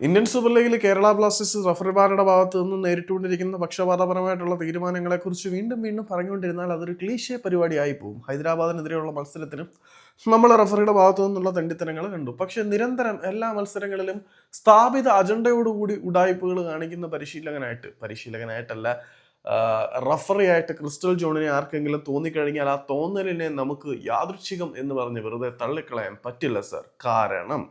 Indian super ലീഗിൽ Kerala Blasters റഫറിമാരുടെ ഭാഗത്തു നിന്ന് നേരിട്ടുകൊണ്ടിരിക്കുന്ന പക്ഷപാതപരമായിട്ടുള്ള തീരുമാനങ്ങളെക്കുറിച്ച് വീണ്ടും വീണ്ടും പറഞ്ഞുകൊണ്ടിരുന്നാൽ അതൊരു ക്ലീശേ പരിപാടിയായി പോകും ഹൈദരാബാദിനെതിരെയുള്ള മത്സരത്തിനും നമ്മൾ റഫറിയുടെ ഭാഗത്തു നിന്നുള്ള തെണ്ടിത്തരങ്ങൾ കണ്ടു. പക്ഷെ നിരന്തരം എല്ലാ മത്സരങ്ങളിലും സ്ഥാപിത അജണ്ടയോടുകൂടി ഉടായ്പകൾ കാണിക്കുന്ന പരിശീലകനായിട്ട് പരിശീലകനായിട്ടല്ല റഫറി ആയിട്ട് ക്രിസ്റ്റൽ ജോണിനെ ആർക്കെങ്കിലും തോന്നിക്കഴിഞ്ഞാൽ ആ തോന്നലിനെ നമുക്ക് യാദൃച്ഛികം എന്ന് പറഞ്ഞ് വെറുതെ തള്ളിക്കളയാൻ പറ്റില്ല സർ. കാരണം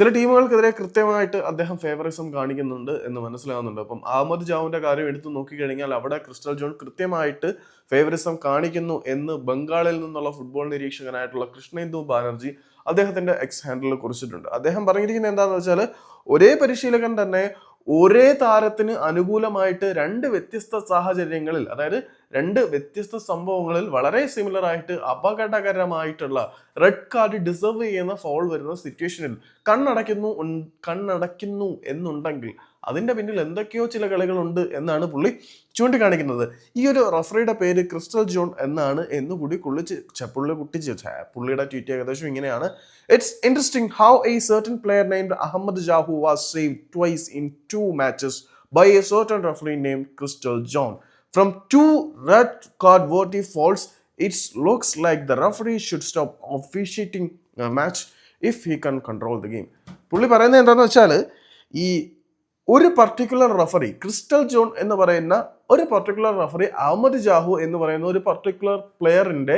ചില ടീമുകൾക്കെതിരെ കൃത്യമായിട്ട് അദ്ദേഹം ഫേവറിസം കാണിക്കുന്നുണ്ട് എന്ന് മനസ്സിലാവുന്നുണ്ട്. അപ്പം അഹമ്മദ് ജാവുന്റെ കാര്യം എടുത്തു നോക്കിക്കഴിഞ്ഞാൽ അവിടെ ക്രിസ്റ്റൽ ജോൺ കൃത്യമായിട്ട് ഫേവറിസം കാണിക്കുന്നു എന്ന് ബംഗാളിൽ നിന്നുള്ള ഫുട്ബോൾ നിരീക്ഷകനായിട്ടുള്ള കൃഷ്ണേന്ദു ബാനർജി അദ്ദേഹത്തിന്റെ എക്സ് ഹാൻഡിൽ കുറിച്ചിട്ടുണ്ട്. അദ്ദേഹം പറഞ്ഞിരിക്കുന്നത് എന്താണെന്ന് വെച്ചാൽ ഒരേ പരിശീലകൻ തന്നെ ഒരേ താരത്തിന് അനുകൂലമായിട്ട് രണ്ട് വ്യത്യസ്ത സാഹചര്യങ്ങളിൽ അതായത് രണ്ട് വ്യത്യസ്ത സംഭവങ്ങളിൽ വളരെ സിമിലർ ആയിട്ട് അപകടകരമായിട്ടുള്ള റെഡ് കാർഡ് ഡിസർവ് ചെയ്യുന്ന ഫോൾ വരുന്ന സിറ്റുവേഷനിൽ കണ്ണടയ്ക്കുന്നു കണ്ണടയ്ക്കുന്നു എന്നുണ്ടെങ്കിൽ അതിന്റെ പിന്നിൽ എന്തൊക്കെയോ ചില കളികളുണ്ട് എന്നാണ് പുള്ളി ചൂണ്ടിക്കാണിക്കുന്നത്. ഈ ഒരു റഫറിയുടെ പേര് ക്രിസ്റ്റൽ ജോൺ എന്നാണ് എന്ന് കൂടി കുള്ളിച്ച് ഛെ, പുള്ളി കുട്ടി പുള്ളിയുടെ ട്വീറ്റ് ഏകദേശം ഇങ്ങനെയാണ്. It's interesting how a certain player named Ahmed Jahouh was save twice in two matches by a certain referee named Crystal John from two red card വോട്ടി it looks like the referee should stop officiating a match if he can control the game പുള്ളി പറയുന്നത് എന്താണെന്ന് വെച്ചാൽ ഈ ഒരു particular referee crystal John എന്ന് പറയുന്ന ഒരു particular referee Ahmed Jahouh എന്ന് പറയുന്ന ഒരു പർട്ടിക്കുലർ പ്ലെയറിന്റെ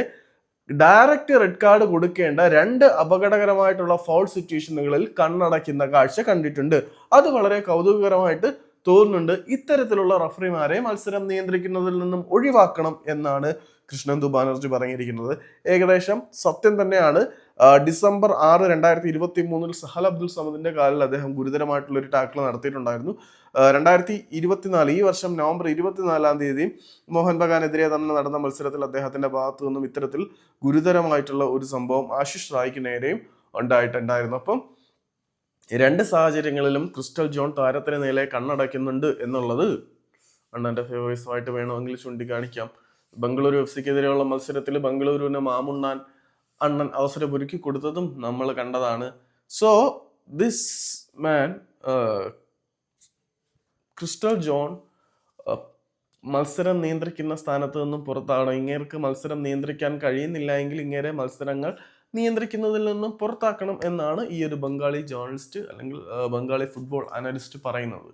ഡയറക്റ്റ് റെഡ് കാർഡ് കൊടുക്കേണ്ട രണ്ട് അപകടകരമായിട്ടുള്ള ഫോൾ സിറ്റുവേഷനുകളിൽ കണ്ണടയ്ക്കുന്ന കാഴ്ച കണ്ടിട്ടുണ്ട്. അത് വളരെ കൗതുകകരമായിട്ട് തോന്നുന്നുണ്ട്. ഇത്തരത്തിലുള്ള റഫറിമാരെ മത്സരം നിയന്ത്രിക്കുന്നതിൽ നിന്നും ഒഴിവാക്കണം എന്നാണ് കൃഷ്ണൻ ബാനർജി പറഞ്ഞിരിക്കുന്നത്. ഏകദേശം സത്യം തന്നെയാണ്. ഡിസംബർ ആറ് രണ്ടായിരത്തി ഇരുപത്തി മൂന്നിൽ സഹൽ അബ്ദുൽ സമദിന്റെ കാലിൽ അദ്ദേഹം ഗുരുതരമായിട്ടുള്ള ഒരു ടാക്കിൾ നടത്തിയിട്ടുണ്ടായിരുന്നു. രണ്ടായിരത്തി ഇരുപത്തിനാല് ഈ വർഷം നവംബർ ഇരുപത്തിനാലാം തീയതി മോഹൻ ബഗാനെതിരെ തന്നെ നടന്ന മത്സരത്തിൽ അദ്ദേഹത്തിന്റെ ഭാഗത്തു നിന്നും ഇത്തരത്തിൽ ഗുരുതരമായിട്ടുള്ള ഒരു സംഭവം ആശിഷ് റായ്ക്ക് നേരെയും ഉണ്ടായിട്ടുണ്ടായിരുന്നു. അപ്പം രണ്ട് സാഹചര്യങ്ങളിലും ക്രിസ്റ്റൽ ജോൺ താരത്തിന് നേരെ കണ്ണടയ്ക്കുന്നുണ്ട് എന്നുള്ളത് അണ്ണന്റെ ആയിട്ട് വേണമെങ്കിൽ ചൂണ്ടിക്കാണിക്കാം. ബംഗളൂരു എഫ് സിക്കെതിരെയുള്ള മത്സരത്തിൽ ബംഗളൂരുവിനെ മാമുണ്ണാൻ അണ്ണൻ അവസരമൊരുക്കി കൊടുത്തതും നമ്മൾ കണ്ടതാണ്. So this man Crystal John uh, മത്സരം നിയന്ത്രിക്കുന്ന സ്ഥാനത്ത് നിന്നും പുറത്താണ്. ഇങ്ങേർക്ക് മത്സരം നിയന്ത്രിക്കാൻ കഴിയുന്നില്ല എങ്കിൽ ഇങ്ങേരെ മത്സരങ്ങൾ നിയന്ത്രിക്കുന്നതിൽ നിന്നും പുറത്താക്കണം എന്നാണ് ഈ ഒരു ബംഗാളി ജേർണലിസ്റ്റ് അല്ലെങ്കിൽ ബംഗാളി ഫുട്ബോൾ അനലിസ്റ്റ് പറയുന്നത്.